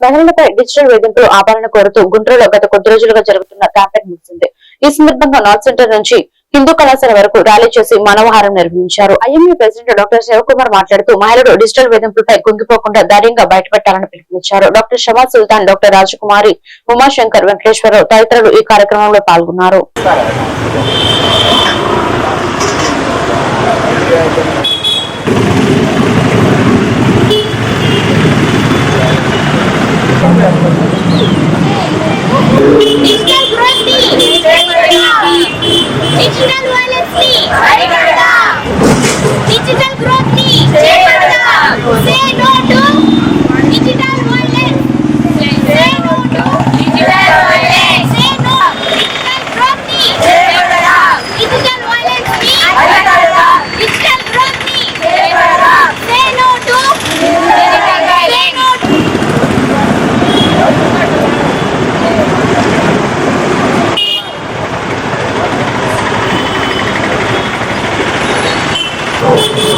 మహిళలపై డిజిటల్ వేధింపులు ఆపాలని కోరుతూ గుంటూరులో గత కొద్ది రోజులుగా జరుగుతున్న క్యాంపెయిన్ ముగిసింది. ఈ సందర్భంగా నార్త్ సెంటర్ నుంచి హిందూ కళాశాల వరకు ర్యాలీ చేసి మానవహారం నిర్వహించారు. ఐఎంఏ ప్రెసిడెంట్ డాక్టర్ శివకుమార్ మాట్లాడుతూ మహిళలు డిజిటల్ వేధింపులపై కుంగిపోకుండా ధైర్యంగా బయటపెట్టాలని పిలుపునిచ్చారు. డాక్టర్ షమా సుల్తాన్ డాక్టర్ రాజకుమారి ఉమాశంకర్ వెంకటేశ్వరరావు తదితరులు ఈ కార్యక్రమంలో పాల్గొన్నారు digital Kranti digital violence digital గ్రోత్ని నో Oh,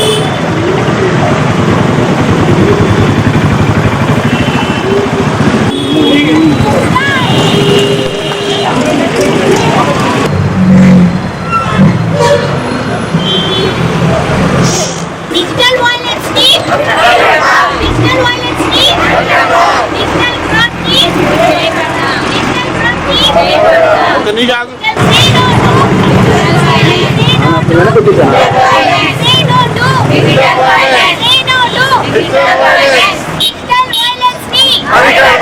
Digital violence Digital violence Digital violence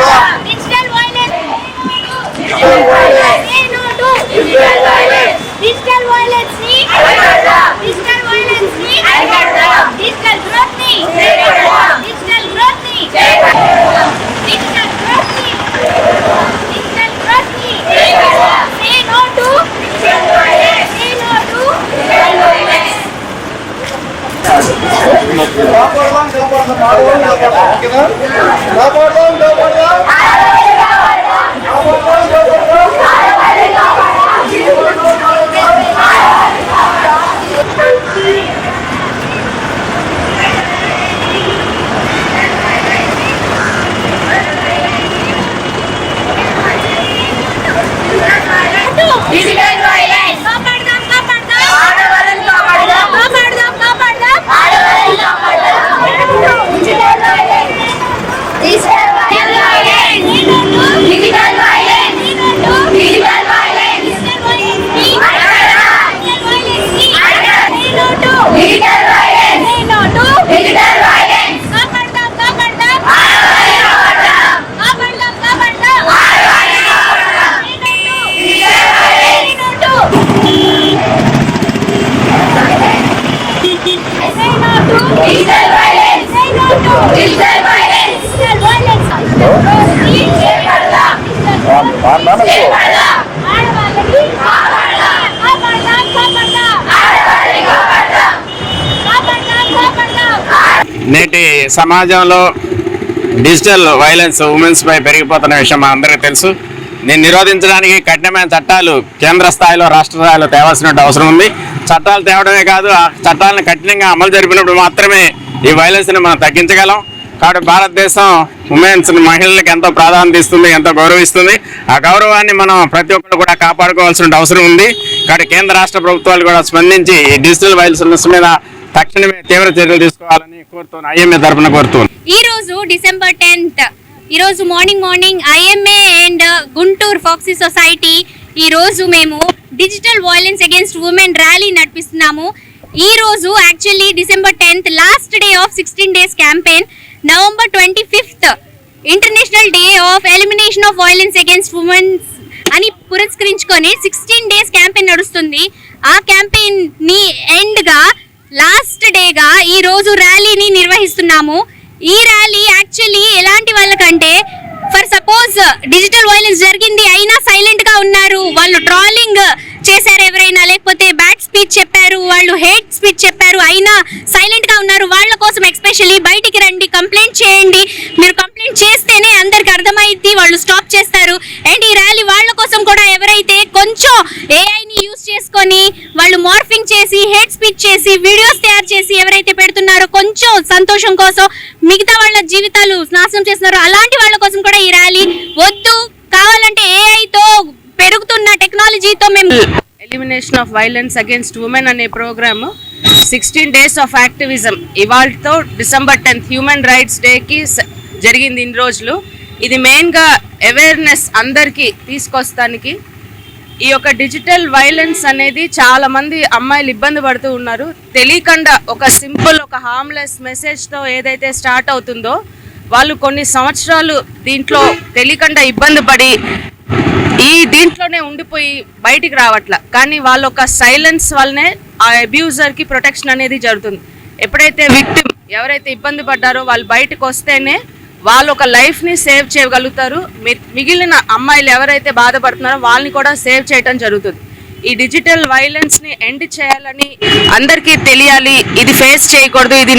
টাকার నేటి సమాజంలో డిజిటల్ వైలెన్స్ ఉమెన్స్ పై పెరిగిపోతున్న విషయం అందరికీ తెలుసు. దీన్ని నిరోధించడానికి కఠినమైన చట్టాలు కేంద్ర స్థాయిలో రాష్ట్ర స్థాయిలో తేవాల్సిన అవసరం ఉంది. చట్టాలు తేవడమే కాదు ఆ చట్టాలను కఠినంగా అమలు జరిపినప్పుడు మాత్రమే ఈ వైలెన్స్ని మనం తగ్గించగలం. కాబట్టి భారతదేశం ఉమెన్స్ మహిళలకు ఎంతో ప్రాధాన్యత ఇస్తుంది ఎంతో గౌరవిస్తుంది. ఆ గౌరవాన్ని మనం ప్రతి ఒక్కరు కూడా కాపాడుకోవాల్సిన అవసరం ఉంది. కాబట్టి కేంద్ర రాష్ట్ర ప్రభుత్వాలు కూడా స్పందించి ఈ డిజిటల్ వైలెన్స్ మీద తక్షణమే తీవ్ర చర్యలు తీసుకోవాలని కోరుతున్నాను ఐఎంఏ తరఫున కోరుతున్నాను ఈ రోజు డిసెంబర్ టెన్త్ ఈరోజు morning morning IMA and Guntur FOGSI society ఈరోజు మేము digital violence against women rally నడిపిస్తున్నాము. ఈ రోజు actually December tenth last day of sixteen days campaign November twenty fifth international day of elimination of violence against women's అని పురస్కరించుకొని sixteen days campaign నడుస్తుంది. ఆ campaign last డేగా ఈ రోజు ర్యాలీని నిర్వహిస్తున్నాము. ఈ ర్యాలీ యాక్చువల్లీ ఎలాంటి వాళ్ళకంటే ఫర్ సపోజ్ డిజిటల్ వైలెన్స్ జరిగింది అయినా సైలెంట్గా ఉన్నారు. వాళ్ళు ట్రాలింగ్ చేశారు ఎవరైనా? లేకపోతే బ్యాడ్ స్పీచ్ చెప్పారు వాళ్ళు హేట్ స్పీచ్ చెప్పారు అయినా సైలెంట్గా ఉన్నారు. వాళ్ళ కోసం ఎస్పెషల్లీ బయటికి రండి కంప్లైంట్ చేయండి. మీరు కంప్లైంట్ చేస్తేనే అందరికి అర్థమైద్ది వాళ్ళు స్టాప్ చేస్తారు. అండ్ ఈ ర్యాలీ వాళ్ళ కోసం కూడా ఎవరైతే కొంచెం ఏఐని యూస్ చేసుకొని వాళ్ళు మార్ఫింగ్ చేసి హేట్ స్పీచ్ చేసి వీడియోస్ తయారు చేసి ఎవరైతే పెడుతున్నారో కొంచెం సంతోషం కోసం మిగతా వాళ్ళ జీవితాలు నాశనం చేస్తున్నారో అలాంటి వాళ్ళ కోసం కూడా ఈ ర్యాలీ వద్దు కావాలంటే ఏఐతో పెరుగుతున్న దీంతో మేము elimination of violence against women అనే programme sixteen days of activism. ఇవాళతో December tenth human rights డేకి జరిగింది ఇన్ని రోజులు. ఇది మెయిన్గా అవేర్నెస్ అందరికీ తీసుకొస్తానికి ఈ యొక్క డిజిటల్ వైలెన్స్ అనేది చాలా మంది అమ్మాయిలు ఇబ్బంది పడుతూ ఉన్నారు. తెలియకుండా ఒక సింపుల్ ఒక హార్మ్లెస్ మెసేజ్తో ఏదైతే స్టార్ట్ అవుతుందో వాళ్ళు కొన్ని సంవత్సరాలు దీంట్లో తెలియకుండా ఇబ్బంది పడి ఈ ఇంట్లోనే ఉండిపోయి బయటికి రావట్ల. కానీ వాళ్ళ ఒక సైలెన్స్ వల్లనే ఆ అబ్యూజర్కి ప్రొటెక్షన్ అనేది జరుగుతుంది. ఎప్పుడైతే విక్టిమ్ ఎవరైతే ఇబ్బంది పడ్డారో వాళ్ళు బయటకు వస్తేనే వాళ్ళు ఒక లైఫ్ని సేవ్ చేయగలుగుతారు. మిగిలిన అమ్మాయిలు ఎవరైతే బాధపడుతున్నారో వాళ్ళని కూడా సేవ్ చేయటం జరుగుతుంది. ఈ డిజిటల్ వైలెన్స్ని ఎండ్ చేయాలని అందరికీ తెలియాలి. ఇది ఫేస్ చేయకూడదు. ఇది